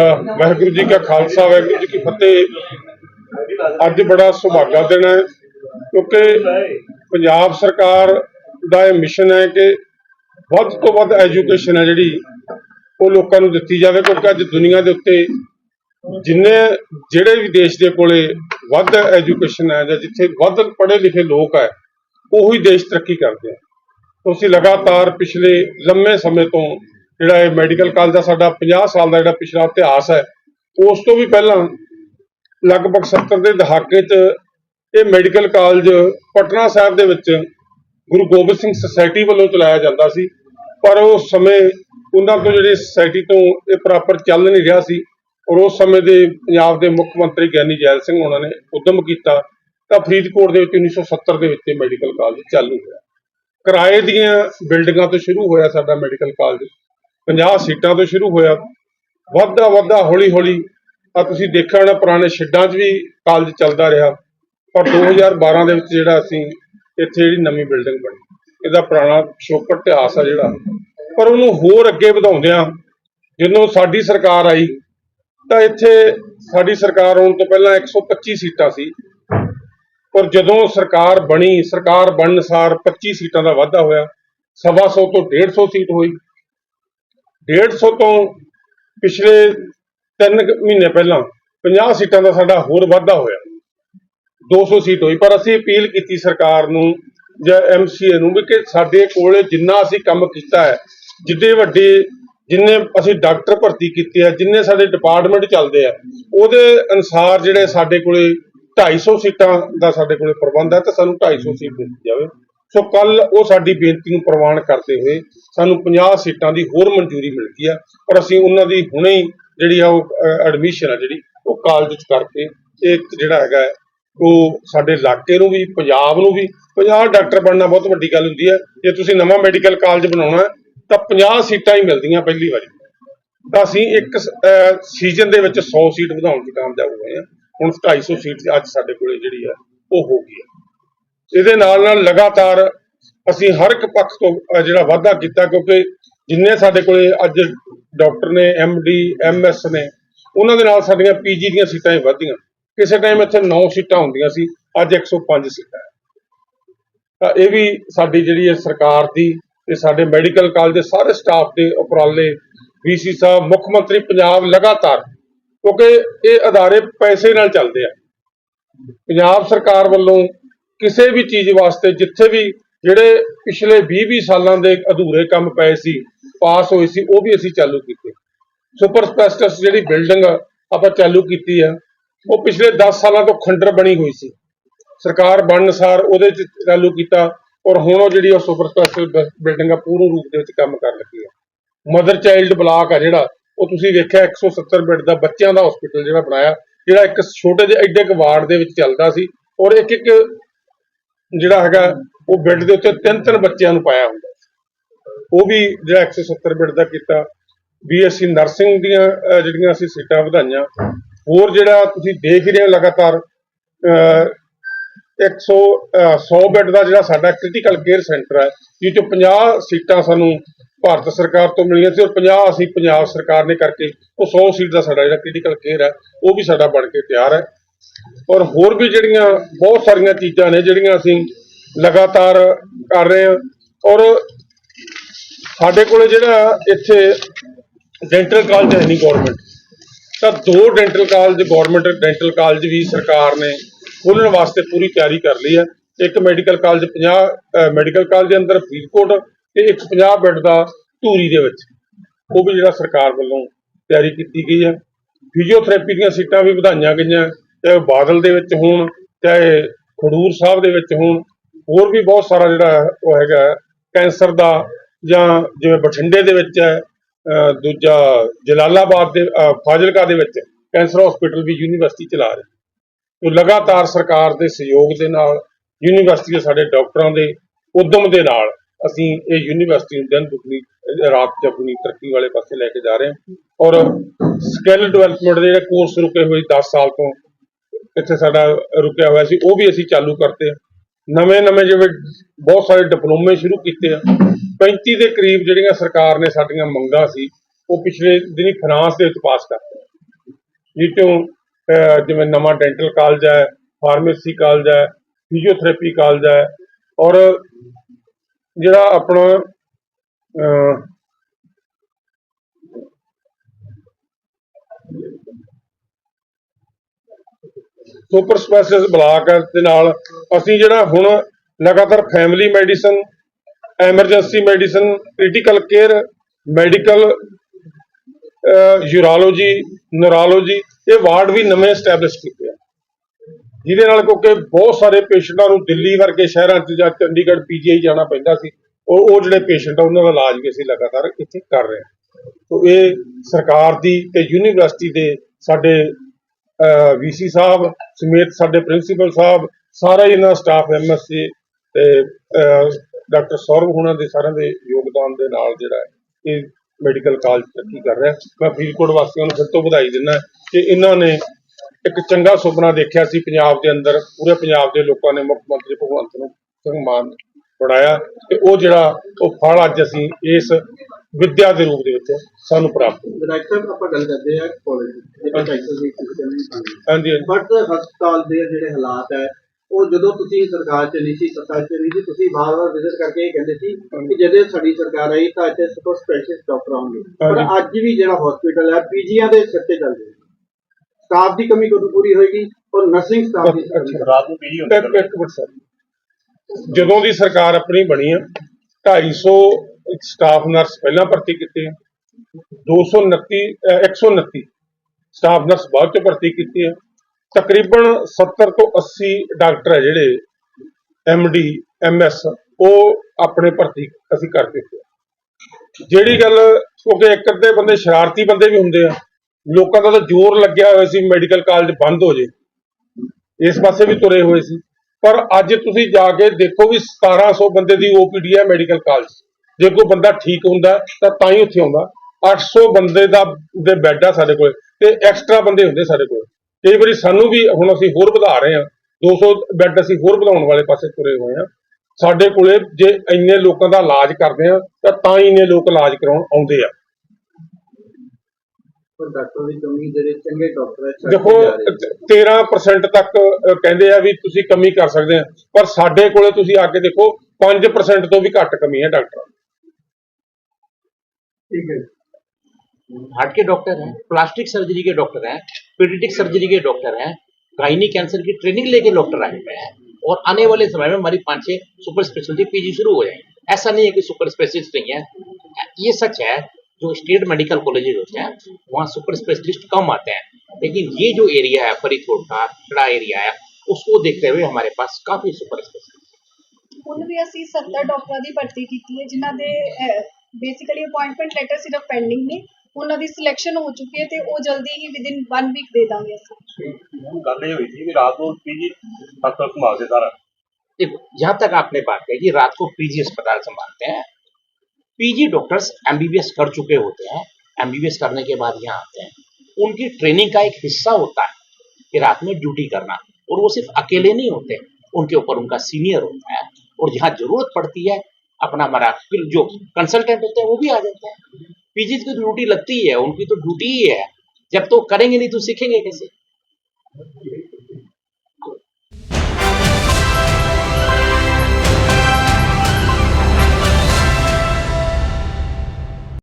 ਵਾਹਿਗੁਰੂ ਜੀ ਕਾ ਖਾਲਸਾ, ਵਾਹਿਗੁਰੂ ਜੀ ਕੀ ਫਤਿਹ। ਅੱਜ ਬੜਾ ਸੁਭਾਗਾ ਦਿਨ ਹੈ, ਕਿਉਂਕਿ ਪੰਜਾਬ ਸਰਕਾਰ ਦਾ ਇਹ ਮਿਸ਼ਨ ਹੈ ਕਿ ਵੱਧ ਤੋਂ ਵੱਧ ਐਜੂਕੇਸ਼ਨ ਹੈ ਜਿਹੜੀ, ਉਹ ਲੋਕਾਂ ਨੂੰ ਦਿੱਤੀ ਜਾਵੇ, ਕਿਉਂਕਿ ਅੱਜ ਦੁਨੀਆ ਦੇ ਉੱਤੇ ਜਿੰਨੇ, ਜਿਹੜੇ ਵੀ ਦੇਸ਼ ਦੇ ਕੋਲੇ ਵੱਧ ਐਜੂਕੇਸ਼ਨ ਹੈ ਜਾਂ ਜਿੱਥੇ ਵੱਧ ਪੜ੍ਹੇ ਲਿਖੇ ਲੋਕ ਹੈ, ਉਹੀ ਦੇਸ਼ ਤਰੱਕੀ ਕਰਦੇ ਆ। ਤੁਸੀਂ ਲਗਾਤਾਰ ਪਿਛਲੇ ਲੰਮੇ ਸਮੇਂ ਤੋਂ ਜਿਹੜਾ ਇਹ ਮੈਡੀਕਲ ਕਾਲਜ ਦਾ ਸਾਡਾ 50 ਸਾਲ ਦਾ ਜਿਹੜਾ ਪਿਛਲਾ ਇਤਿਹਾਸ ਹੈ, ਉਸ ਤੋਂ ਵੀ ਪਹਿਲਾਂ ਲਗਭਗ 70 ਦੇ ਦਹਾਕੇ 'ਚ ਇਹ ਮੈਡੀਕਲ ਕਾਲਜ ਪਟਨਾ ਸਾਹਿਬ ਦੇ ਵਿੱਚ ਗੁਰੂ ਗੋਬਿੰਦ ਸਿੰਘ ਸੁਸਾਇਟੀ ਵੱਲੋਂ ਚਲਾਇਆ ਜਾਂਦਾ ਸੀ, ਪਰ ਉਸ ਸਮੇਂ ਉਹਨਾਂ ਤੋਂ ਜਿਹੜੀ ਸੁਸਾਇਟੀ ਤੋਂ ਇਹ ਪ੍ਰੋਪਰ ਚੱਲ ਨਹੀਂ ਰਿਹਾ ਸੀ, ਔਰ ਉਸ ਸਮੇਂ ਦੇ ਪੰਜਾਬ ਦੇ ਮੁੱਖ ਮੰਤਰੀ ਗਿਆਨੀ ਜੈਲ ਸਿੰਘ ਉਹਨਾਂ ਨੇ ਉਦਮ ਕੀਤਾ, ਤਾਂ ਫਰੀਦਕੋਟ ਦੇ ਵਿੱਚ 1970 ਦੇ ਵਿੱਚ ਇਹ ਮੈਡੀਕਲ ਕਾਲਜ ਚਾਲੂ ਹੋਇਆ ਕਿਰਾਏ ਦੀਆਂ ਬਿਲਡਿੰਗਾਂ ਤੋਂ ਸ਼ੁਰੂ ਹੋਇਆ ਸਾਡਾ ਮੈਡੀਕਲ ਕਾਲਜ। 50 ਸੀਟਾਂ ਤੋਂ ਸ਼ੁਰੂ ਹੋਇਆ। ਵੱਧਦਾ ਵੱਧਦਾ ਹੌਲੀ ਹੌਲੀ ਆ ਤੁਸੀਂ ਦੇਖਿਆ ਹੋਣਾ ਪੁਰਾਣੇ ਸ਼ੈੱਡਾਂ 'ਚ ਵੀ ਕਾਲਜ ਚੱਲਦਾ ਰਿਹਾ। ਪਰ 2012 ਦੇ ਵਿੱਚ ਜਿਹੜਾ ਅਸੀਂ ਇੱਥੇ ਜਿਹੜੀ ਨਵੀਂ ਬਿਲਡਿੰਗ ਬਣੀ, ਇਹਦਾ ਪੁਰਾਣਾ ਪਿਛੋਕੜ ਇਤਿਹਾਸ ਆ ਜਿਹੜਾ। ਪਰ ਉਹਨੂੰ ਹੋਰ ਅੱਗੇ ਵਧਾਉਂਦਿਆਂ ਜਦੋਂ ਸਾਡੀ ਸਰਕਾਰ ਆਈ, ਤਾਂ ਇੱਥੇ ਸਾਡੀ ਸਰਕਾਰ ਆਉਣ ਤੋਂ ਪਹਿਲਾਂ 125 ਸੀਟਾਂ ਸੀ। ਪਰ ਜਦੋਂ ਸਰਕਾਰ ਬਣੀ, ਸਰਕਾਰ ਬਣਨ ਸਾਰ 25 ਸੀਟਾਂ ਦਾ ਵਾਧਾ ਹੋਇਆ, ਸਵਾ ਸੌ ਤੋਂ 150 ਸੀਟ ਹੋਈ। 150 ਤੋਂ ਪਿਛਲੇ 3 ਮਹੀਨੇ ਪਹਿਲਾਂ 50 ਸੀਟਾਂ ਦਾ ਸਾਡਾ ਹੋਰ ਵਾਧਾ ਹੋਇਆ। 200 ਸੀਟ ਹੋਈ, ਪਰ ਅਸੀਂ ਅਪੀਲ ਕੀਤੀ ਸਰਕਾਰ ਨੂੰ ਜਾਂ ਐਮਸੀਏ ਨੂੰ ਵੀ ਕਿ ਸਾਡੇ ਕੋਲੇ ਜਿੰਨਾ ਅਸੀਂ ਕੰਮ ਕੀਤਾ ਹੈ, ਜਿੱਡੇ ਵੱਡੇ ਜਿੰਨੇ ਅਸੀਂ ਡਾਕਟਰ ਭਰਤੀ ਕੀਤੇ ਆ, ਜਿੰਨੇ ਸਾਡੇ ਡਿਪਾਰਟਮੈਂਟ ਚੱਲਦੇ ਆ, ਉਹਦੇ ਅਨੁਸਾਰ ਜਿਹੜੇ ਸਾਡੇ ਕੋਲੇ 250 ਸੀਟਾਂ ਦਾ ਸਾਡੇ ਕੋਲੇ ਪ੍ਰਬੰਧ ਹੈ, ਤਾਂ ਸਾਨੂੰ 250 ਸੀਟ ਦਿੱਤੀ ਜਾਵੇ। ਸੋ ਕੱਲ ਉਹ ਸਾਡੀ ਬੇਨਤੀ ਨੂੰ ਪ੍ਰਵਾਨ ਕਰਦੇ ਹੋਏ ਸਾਨੂੰ 50 ਸੀਟਾਂ ਦੀ ਹੋਰ ਮਨਜ਼ੂਰੀ ਮਿਲ ਗਈ ਆ ਔਰ ਅਸੀਂ ਉਹਨਾਂ ਦੀ ਹੁਣੇ ਹੀ ਜਿਹੜੀ ਆ ਉਹ ਐਡਮਿਸ਼ਨ ਆ ਜਿਹੜੀ, ਉਹ ਕਾਲਜ ਚ ਕਰਕੇ ਇਹ ਜਿਹੜਾ ਹੈਗਾ ਉਹ ਸਾਡੇ ਇਲਾਕੇ ਨੂੰ ਵੀ, ਪੰਜਾਬ ਨੂੰ ਵੀ 50 ਡਾਕਟਰ ਬਣਨਾ ਬਹੁਤ ਵੱਡੀ ਗੱਲ ਹੁੰਦੀ ਹੈ ਜੇ ਤੁਸੀਂ ਨਵਾਂ ਮੈਡੀਕਲ ਕਾਲਜ ਬਣਾਉਣਾ, ਤਾਂ 50 ਸੀਟਾਂ ਹੀ ਮਿਲਦੀਆਂ ਪਹਿਲੀ ਵਾਰੀ। ਤਾਂ ਅਸੀਂ ਇੱਕ ਸੀਜ਼ਨ ਦੇ ਵਿੱਚ 100 ਸੀਟ ਵਧਾਉਣ ਦੀ ਕਾਮਯਾਬ ਹੋਏ ਹਾਂ ਹੁਣ 250 ਸੀਟ ਅੱਜ ਸਾਡੇ ਕੋਲੇ ਜਿਹੜੀ ਹੈ ਉਹ ਹੋ ਗਈ ਹੈ ਇਹਦੇ ਨਾਲ ਨਾਲ ਲਗਾਤਾਰ ਅਸੀਂ ਹਰ ਇੱਕ ਪੱਖ ਤੋਂ ਜਿਹੜਾ ਵਾਅਦਾ ਕੀਤਾ ਕਿਉਂਕਿ ਜਿੰਨੇ ਸਾਡੇ ਕੋਲੇ ਅੱਜ ਡਾਕਟਰ ਨੇ ਡੀ ਐਸ ਨੇ, ਉਹਨਾਂ ਦੇ ਨਾਲ ਸਾਡੀਆਂ ਪੀਜੀ ਦੀਆਂ ਸੀਟਾਂ ਹੀ ਵਧੀਆਂ। ਕਿਸੇ ਟਾਈਮ ਇੱਥੇ 9 ਸੀਟਾਂ ਹੁੰਦੀਆਂ ਸੀ, ਅੱਜ 105 ਸੀਟਾਂ। ਤਾਂ ਇਹ ਵੀ ਸਾਡੀ ਜਿਹੜੀ ਹੈ ਸਰਕਾਰ ਦੀ ਤੇ ਸਾਡੇ ਮੈਡੀਕਲ ਕਾਲਜ ਦੇ ਸਾਰੇ ਸਟਾਫ ਦੇ ਉਪਰਾਲੇ ਵੀਸੀ ਸਾਹਿਬ, ਮੁੱਖ ਮੰਤਰੀ ਪੰਜਾਬ ਲਗਾਤਾਰ, ਕਿਉਂਕਿ ਇਹ ਅਦਾਰੇ ਪੈਸੇ ਨਾਲ ਚੱਲਦੇ ਆ। ਪੰਜਾਬ ਸਰਕਾਰ ਵੱਲੋਂ ਕਿਸੇ ਵੀ ਚੀਜ਼ ਵਾਸਤੇ ਜਿੱਥੇ ਵੀ ਜਿਹੜੇ ਪਿਛਲੇ 20-20 ਸਾਲਾਂ ਦੇ ਅਧੂਰੇ ਕੰਮ ਪਏ ਸੀ, ਪਾਸ ਹੋਏ ਸੀ, ਉਹ ਵੀ ਅਸੀਂ ਚਾਲੂ ਕੀਤੇ। ਸੁਪਰ ਸਪੈਸ਼ਲਿਸਟ ਜਿਹੜੀ ਬਿਲਡਿੰਗ ਆਪਾਂ ਚਾਲੂ ਕੀਤੀ ਆ, ਉਹ ਪਿਛਲੇ 10 ਸਾਲਾਂ ਤੋਂ ਖੰਡਰ ਬਣੀ ਹੋਈ ਸੀ। ਸਰਕਾਰ ਬਣਨ ਅਨੁਸਾਰ ਉਹਦੇ ਚ ਚਾਲੂ ਕੀਤਾ ਔਰ ਹੁਣ ਉਹ ਜਿਹੜੀ ਉਹ ਸੁਪਰ ਸਪੈਸ਼ਲਿਸਟ ਬਿਲਡਿੰਗ ਆ, ਪੂਰਨ ਰੂਪ ਦੇ ਵਿੱਚ ਕੰਮ ਕਰਨ ਲੱਗੀ ਆ। ਮਦਰ ਚਾਈਲਡ ਬਲਾਕ ਆ ਜਿਹੜਾ, ਉਹ ਤੁਸੀਂ ਵੇਖਿਆ 170 ਬੈੱਡ ਦਾ ਬੱਚਿਆਂ ਦਾ ਹਸਪੀਟਲ ਜਿਹੜਾ ਬਣਾਇਆ, ਜਿਹੜਾ ਇੱਕ ਛੋਟੇ ਜਿਹੇ ਐਡੇ ਇੱਕ ਵਾਰਡ ਦੇ ਵਿੱਚ ਚੱਲਦਾ ਸੀ ਔਰ ਇੱਕ ਇੱਕ ਜਿਹੜਾ ਹੈਗਾ ਉਹ ਬੈੱਡ ਦੇ ਉੱਤੇ ਤਿੰਨ ਤਿੰਨ ਬੱਚਿਆਂ ਨੂੰ ਪਾਇਆ ਹੁੰਦਾ ਉਹ ਵੀ ਜਿਹੜਾ 170 ਬੈੱਡ ਦਾ ਕੀਤਾ। ਬੀਐਸਸੀ ਨਰਸਿੰਗ ਦੀਆਂ ਜਿਹੜੀਆਂ ਅਸੀਂ ਸੀਟਾਂ ਵਧਾਈਆਂ ਹੋਰ ਜਿਹੜਾ ਤੁਸੀਂ ਦੇਖ ਰਹੇ ਹੋ ਲਗਾਤਾਰ ਅਹ, 100 ਅਹ, 100 ਬੈੱਡ ਦਾ ਜਿਹੜਾ ਸਾਡਾ ਕ੍ਰਿਟੀਕਲ ਕੇਅਰ ਸੈਂਟਰ ਹੈ ਜਿਸ ਚੋਂ 50 ਸੀਟਾਂ ਸਾਨੂੰ ਭਾਰਤ ਸਰਕਾਰ ਤੋਂ ਮਿਲੀਆਂ ਸੀ ਔਰ 50 ਅਸੀਂ ਪੰਜਾਬ ਸਰਕਾਰ ਨੇ ਕਰਕੇ ਉਹ 100 ਸੀਟ ਦਾ ਸਾਡਾ ਜਿਹੜਾ ਕ੍ਰਿਟੀਕਲ ਕੇਅਰ ਹੈ ਉਹ ਵੀ ਸਾਡਾ ਬਣ ਕੇ ਤਿਆਰ ਹੈ। ਔਰ ਹੋਰ ਵੀ ਜਿਹੜੀਆਂ ਬਹੁਤ ਸਾਰੀਆਂ ਚੀਜ਼ਾਂ ਨੇ ਜਿਹੜੀਆਂ ਅਸੀਂ ਲਗਾਤਾਰ ਕਰ ਰਹੇ ਹਾਂ। ਔਰ ਸਾਡੇ ਕੋਲੇ ਜਿਹੜਾ ਇੱਥੇ ਡੈਂਟਲ ਕਾਲਜ ਹੈ ਨਹੀਂ ਗਵਰਨਮੈਂਟ ਤਾਂ ਦੋ dental college government dental college ਵੀ ਸਰਕਾਰ ਨੇ ਖੋਲਣ ਵਾਸਤੇ ਪੂਰੀ ਤਿਆਰੀ ਕਰ ਲਈ ਹੈ। ਇੱਕ ਮੈਡੀਕਲ ਕਾਲਜ 50 ਮੈਡੀਕਲ ਕਾਲਜ ਦੇ ਅੰਦਰ ਫਰੀਦਕੋਟ ਤੇ ਇੱਕ 50 ਬੈੱਡ ਦਾ ਧੂਰੀ ਦੇ ਵਿੱਚ। ਉਹ ਵੀ ਜਿਹੜਾ ਸਰਕਾਰ ਵੱਲੋਂ ਤਿਆਰੀ ਕੀਤੀ ਗਈ ਹੈ। ਫਿਜ਼ੀਓਥੈਰੇਪੀ ਦੀਆਂ ਸੀਟਾਂ ਵੀ ਵਧਾਈਆਂ ਗਈਆਂ। ਚਾਹੇ ਉਹ ਬਾਦਲ ਦੇ ਵਿੱਚ ਹੋਣ ਚਾਹੇ ਖਡੂਰ ਸਾਹਿਬ ਦੇ ਵਿੱਚ ਹੋਣ ਹੋਰ ਵੀ ਬਹੁਤ ਸਾਰਾ ਜਿਹੜਾ ਉਹ ਹੈਗਾ ਹੈ, ਕੈਂਸਰ ਦਾ ਜਾਂ ਜਿਵੇਂ ਬਠਿੰਡੇ ਦੇ ਵਿੱਚ ਹੈ ਦੂਜਾ ਜਲਾਲਾਬਾਦ ਦੇ ਫਾਜ਼ਿਲਕਾ ਦੇ ਵਿੱਚ ਕੈਂਸਰ ਹਸਪੀਟਲ ਵੀ ਯੂਨੀਵਰਸਿਟੀ ਚਲਾ ਰਹੀ ਤੋ ਲਗਾਤਾਰ ਸਰਕਾਰ ਦੇ ਸਹਿਯੋਗ ਦੇ ਨਾਲ ਯੂਨੀਵਰਸਿਟੀ ਦੇ ਸਾਡੇ ਡਾਕਟਰਾਂ ਦੇ ਉਦਮ ਦੇ ਨਾਲ ਅਸੀਂ ਇਹ ਯੂਨੀਵਰਸਿਟੀ ਨੂੰ ਦਿਨ ਦੁਗਣੀ ਅਹ ਰਾਤ ਚੌਗੁਣੀ ਤਰੱਕੀ ਵਾਲੇ ਪਾਸੇ ਲੈ ਕੇ ਜਾ ਰਹੇ ਹਾਂ। ਔਰ ਸਕਿੱਲ ਡਿਵੈਲਪਮੈਂਟ ਦੇ ਜਿਹੜੇ ਕੋਰਸ ਰੁਕੇ ਹੋਏ 10 ਸਾਲ ਤੋਂ ਇੱਥੇ ਸਾਡਾ ਰੁਕਿਆ ਹੋਇਆ ਸੀ, ਉਹ ਵੀ ਅਸੀਂ ਚਾਲੂ ਕਰਤੇ ਨਵੇਂ ਨਵੇਂ ਜਿਵੇਂ ਬਹੁਤ ਸਾਰੇ ਡਿਪਲੋਮੇ ਸ਼ੁਰੂ ਕੀਤੇ ਆ। 35 ਦੇ ਕਰੀਬ ਜਿਹੜੀਆਂ ਸਰਕਾਰ ਨੇ ਸਾਡੀਆਂ ਮੰਗਾਂ ਸੀ, ਉਹ ਪਿਛਲੇ ਦਿਨੀ ਫਰਾਂਸ ਦੇ ਵਿੱਚ ਪਾਸ ਕਰਤੇ ਜਿੱਤੋਂ ਜਿਵੇਂ ਨਵਾਂ ਡੈਂਟਲ ਕਾਲਜ ਹੈ ਫਾਰਮੇਸੀ ਕਾਲਜ ਹੈ ਫਿਜ਼ੀਓਥੈਰੇਪੀ ਕਾਲਜ ਹੈ, ਔਰ ਜਿਹੜਾ ਆਪਣਾ ਸੁਪਰ ਸਪੈਸ਼ਲਿਸਟ ਬਲਾਕ ਹੈ ਦੇ ਨਾਲ ਅਸੀਂ ਜਿਹੜਾ ਹੁਣ ਲਗਾਤਾਰ family medicine, emergency medicine, critical care, medical urology neurology ਇਹ ਵਾਰਡ ਵੀ ਨਵੇਂ ਸਟੈਬਲਿਸ਼ ਕੀਤੇ ਆ। ਜਿਹਦੇ ਨਾਲ ਕਿਉਂਕਿ ਬਹੁਤ ਸਾਰੇ ਪੇਸ਼ੈਂਟਾਂ ਨੂੰ ਦਿੱਲੀ ਵਰਗੇ ਸ਼ਹਿਰਾਂ 'ਚ ਜਾਂ ਚੰਡੀਗੜ੍ਹ ਪੀਜੀਆਈ ਜਾਣਾ ਪੈਂਦਾ ਸੀ, ਉਹ ਉਹ ਜਿਹੜੇ ਪੇਸ਼ੈਂਟ ਆ, ਉਹਨਾਂ ਦਾ ਇਲਾਜ ਵੀ ਅਸੀਂ ਲਗਾਤਾਰ ਇੱਥੇ ਕਰ ਰਹੇ ਹਾਂ। ਤੋ ਇਹ ਸਰਕਾਰ ਦੀ ਤੇ ਯੂਨੀਵਰਸਿਟੀ ਦੇ ਸਾਡੇ ਵੀਸੀ ਸਾਹਿਬ, ਸਮੇਤ ਸਾਡੇ ਪ੍ਰਿੰਸੀਪਲ ਸਾਹਿਬ, ਸਾਰਾ ਹੀ ਇਹਨਾਂ ਸਟਾਫ ਐਮਐਸਸੀ ਤੇ ਡਾਕਟਰ ਸੌਰਵ ਹੁਣਾਂ ਦੇ ਸਾਰਿਆਂ ਦੇ ਯੋਗਦਾਨ ਦੇ ਨਾਲ ਜਿਹੜਾ ਇਹ ਮੈਡੀਕਲ ਕਾਲਜ ਤਰੱਕੀ ਕਰ ਰਿਹਾ। ਮੈਂ ਫਰੀਦਕੋਟ ਵਾਸੀਆਂ ਨੂੰ ਫਿਰ ਤੋਂ ਵਧਾਈ ਦਿੰਦਾ ਕਿ ਇਹਨਾਂ ਨੇ ਇੱਕ ਚੰਗਾ ਸੁਪਨਾ ਦੇਖਿਆ ਸੀ ਪੰਜਾਬ ਦੇ ਅੰਦਰ। ਪੂਰੇ ਪੰਜਾਬ ਦੇ ਲੋਕਾਂ ਨੇ ਮੁੱਖ ਮੰਤਰੀ ਭਗਵੰਤ ਨੂੰ ਸਿੰਘ ਮਾਨ ਬਣਾਇਆ ਤੇ ਉਹ ਜਿਹੜਾ ਉਹ ਫਲ ਅੱਜ ਅਸੀਂ ਇਸ ਵਿਦਿਆ ਦੇ ਰੂਪ ਦੇ ਵਿੱਚ ਸਾਨੂੰ ਪ੍ਰਾਪਤ ਹੋਇਆ। ਵਿਧਾਇਕ ਸਾਹਿਬ ਆਪਾਂ ਗੱਲ ਕਰਦੇ ਆ ਕਾਲਜ ਦੀ ਜਿਹੜਾ ਟਾਈਟਲ ਦੀ ਸਿਸਟਮ ਨਹੀਂ ਬਣਦੀ ਹਾਂਜੀ ਹਾਂਜੀ। ਬਟ ਹਸਪਤਾਲ ਦੇ ਜਿਹੜੇ ਹਾਲਾਤ ਹੈ ਉਹ ਜਦੋਂ ਤੁਸੀਂ ਸਰਕਾਰ ਚ ਨਹੀਂ ਸੀ ਸੱਤਾ ਚ ਨਹੀਂ ਸੀ ਤੁਸੀਂ ਵਾਰ-ਵਾਰ ਵਿਜ਼ਿਟ ਕਰਕੇ ਇਹ ਕਹਿੰਦੇ ਸੀ ਕਿ ਜਦੋਂ ਸਾਡੀ ਸਰਕਾਰ ਆਈ ਤਾਂ ਇੱਥੇ ਸੁਪਰ ਸਪੈਸ਼ਲਿਸਟ ਡਾਕਟਰ ਆਉਣਗੇ ਪਰ। ਅੱਜ ਵੀ ਜਿਹੜਾ ਹਸਪੀਟਲ ਹੈ ਪੀਜੀਆਂ ਦੇ ਸਿਰ ਤੇ ਚੱਲ ਰਿਹਾ ਸਟਾਫ ਦੀ ਕਮੀ ਕਦੋਂ ਪੂਰੀ ਹੋਏਗੀ ਔਰ ਨਰਸਿੰਗ ਸਟਾਫ ਦੀ। ਰਾਤ ਨੂੰ ਪੀਜੀ ਇੱਕ ਇੱਕ ਮਿੰਟ ਸਰ ਜਦੋਂ ਦੀ ਸਰਕਾਰ ਆਪਣੀ ਬਣੀ ਆ 250 ਸਟਾਫ ਨਰਸ ਪਹਿਲਾਂ ਭਰਤੀ ਕੀਤੇ ਆ 229 ਅਹ 129 ਸਟਾਫ ਨਰਸ ਬਾਅਦ ਚ ਭਰਤੀ ਕੀਤੀ ਹੈ। ਤਕਰੀਬਨ 70 ਤੋਂ 80 ਡਾਕਟਰ ਹੈ ਜਿਹੜੇ ਡੀ ਐਸ ਉਹ ਆਪਣੇ ਭਰਤੀ ਅਸੀਂ ਕਰ ਦਿੱਤੇ ਜਿਹੜੀ ਗੱਲ ਕਿਉਂਕਿ ਇੱਕ ਅੱਧੇ ਬੰਦੇ ਸ਼ਰਾਰਤੀ ਬੰਦੇ ਵੀ ਹੁੰਦੇ ਆ, ਲੋਕਾਂ ਦਾ ਤਾਂ ਜ਼ੋਰ ਲੱਗਿਆ ਹੋਇਆ ਸੀ ਮੈਡੀਕਲ ਕਾਲਜ ਬੰਦ ਹੋ ਜੇ, ਇਸ ਪਾਸੇ ਵੀ ਤੁਰੇ ਹੋਏ ਸੀ। ਪਰ ਅੱਜ ਤੁਸੀਂ ਜਾ ਕੇ ਦੇਖੋ ਵੀ 1700 ਬੰਦੇ ਦੀ ਓਪੀਡੀ ਹੈ ਮੈਡੀਕਲ ਕਾਲਜ ਜੇ ਕੋਈ ਬੰਦਾ ਠੀਕ ਹੁੰਦਾ ਤਾਂ ਤਾਂ ਹੀ ਉੱਥੇ ਆਉਂਦਾ। 800 ਬੰਦੇ ਦਾ ਦੇ ਬੈੱਡ ਆ ਸਾਡੇ ਕੋਲ ਤੇ ਐਕਸਟਰਾ ਬੰਦੇ ਹੁੰਦੇ ਸਾਡੇ ਕੋਲ। ਕਈ ਵਾਰੀ ਸਾਨੂੰ ਵੀ ਹੁਣ ਅਸੀਂ ਹੋਰ ਵਧਾ ਰਹੇ ਹਾਂ। 200 ਬੈੱਡ ਅਸੀਂ ਹੋਰ ਵਧਾਉਣ ਵਾਲੇ ਪਾਸੇ ਤੁਰੇ ਹੋਏ ਹਾਂ। ਸਾਡੇ ਕੋਲੇ ਜੇ ਇੰਨੇ ਲੋਕਾਂ ਦਾ ਇਲਾਜ ਕਰਦੇ ਆ ਤਾਂ ਤਾਂ ਹੀ ਇੰਨੇ ਲੋਕ ਇਲਾਜ ਕਰਾਉਣ ਆਉਂਦੇ ਆ। ਪਰ ਡਾਕਟਰ ਦੀ ਕਮੀ ਜਿਹੜੇ ਚੰਗੇ ਡਾਕਟਰ ਦੇਖੋ ਕੇ ਜਾ ਰਹੇ ਨੇ। 13% ਤੱਕ ਕਹਿੰਦੇ ਆ ਵੀ ਤੁਸੀਂ ਕਮੀ ਕਰ ਸਕਦੇ ਆ ਪਰ ਸਾਡੇ ਕੋਲੇ ਤੁਸੀਂ ਆ ਕੇ ਦੇਖੋ 5% ਤੋਂ ਵੀ ਘੱਟ ਕਮੀ ਹੈ ਡਾਕਟਰਾਂ। ਦੀ। ਠੀਕ ਹੈ हार्ट के डॉक्टर हैं प्लास्टिक सर्जरी के डॉक्टर हैं पीडियाट्रिक सर्जरी के डॉक्टर हैं गायनी कैंसर की ट्रेनिंग लेके डॉक्टर आए हुए हैं और आने वाले समय में हमारी पाँच छः सुपर स्पेशलिटी पीजी शुरू हो जाएंगे ऐसा नहीं है कि सुपर स्पेशलिस्ट नहीं है ये सच है जो स्टेट मेडिकल कॉलेजेज होते हैं वहाँ सुपर स्पेशलिस्ट कम आते हैं लेकिन ये जो एरिया है फरीदकोट का खड़ा एरिया है उसको देखते हुए हमारे पास काफ़ी सुपर स्पेशलिस्ट ਹੁਣ ਵੀ ਅਸੀਂ 70 ਡਾਕਟਰਾਂ ਦੀ ਭਰਤੀ ਕੀਤੀ ਹੈ ਜਿਨ੍ਹਾਂ ਦੇ ਬੇਸਿਕਲੀ ਅਪਾਇੰਟਮੈਂਟ ਲੈਟਰ ਸਿਰਫ ਪੈਂਡਿੰਗ ਨੇ ਉਹਨਾਂ ਦੀ ਸਿਲੈਕਸ਼ਨ ਹੋ ਚੁੱਕੀ ਹੈ ਤੇ ਉਹ ਜਲਦੀ ਹੀ ਵਿਦਿਨ 1 ਵੀਕ ਦੇ ਦਾਂਗੇ ਅਸੀਂ ਗੱਲ ਇਹ ਹੋਈ ਸੀ ਵੀ ਰਾਤ ਨੂੰ ਪੀਜੀ ਹਸਪਤਾਲ ਸੰਭਾਲਦੇ ਸਾਰਾ देखो जहाँ तक आपने बात कही कि रात को पीजी अस्पताल संभालते हैं पीजी डॉक्टर्स एमबीबीएस कर चुके होते हैं एमबीबीएस करने के बाद यहाँ आते हैं उनकी ट्रेनिंग का एक हिस्सा होता है कि रात में ड्यूटी करना और वो सिर्फ अकेले नहीं होते उनके ऊपर उनका सीनियर होता है और जहाँ जरूरत पड़ती है अपना हमारा फिर जो कंसल्टेंट होते हैं वो भी आ जाते हैं पीजी की तो ड्यूटी लगती ही है उनकी तो ड्यूटी ही है जब तो करेंगे नहीं तो सीखेंगे कैसे